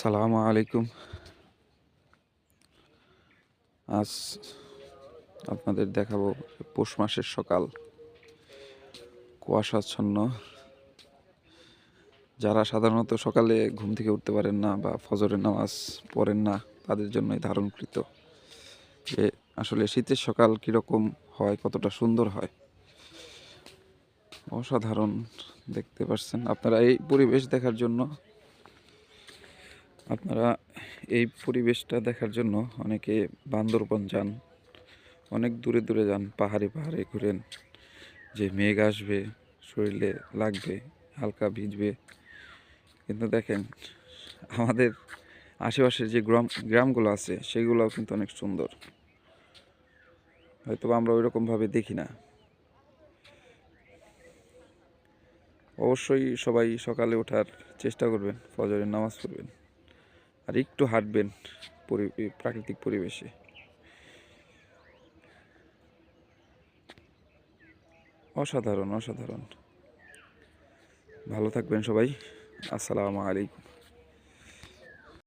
সালামু আলাইকুম। আজ আপনাদের দেখাবো পৌষ মাসের সকাল। কুয়াশাচ্ছন্ন। যারা সাধারণত সকালে ঘুম থেকে উঠতে পারেন না বা ফজরের নামাজ পড়েন না, তাদের জন্যই ধারণকৃত যে আসলে শীতের সকাল কীরকম হয়, কতটা সুন্দর হয়। অসাধারণ দেখতে পাচ্ছেন। আপনারা এই পরিবেশ দেখার জন্য আপনারা এই পরিবেশটা দেখার জন্য অনেকে বান্দরবন যান, অনেক দূরে দূরে যান, পাহাড়ে পাহাড়ে ঘুরেন। যে মেঘ আসবে, শরীরে লাগবে, হালকা ভিজবে। কিন্তু দেখেন, আমাদের আশেপাশের যে গ্রাম, গ্রামগুলো আছে, সেগুলোও কিন্তু অনেক সুন্দর। হয়তো আমরা ওইরকমভাবে দেখি না। অবশ্যই সবাই সকালে ওঠার চেষ্টা করবেন, ফজরের নামাজ পড়বেন। আর একটু হাঁটবেন পরি- প্রাকৃতিক পরিবেশে। অসাধারণ অসাধারণ। ভালো থাকবেন সবাই। আসসালামু আলাইকুম।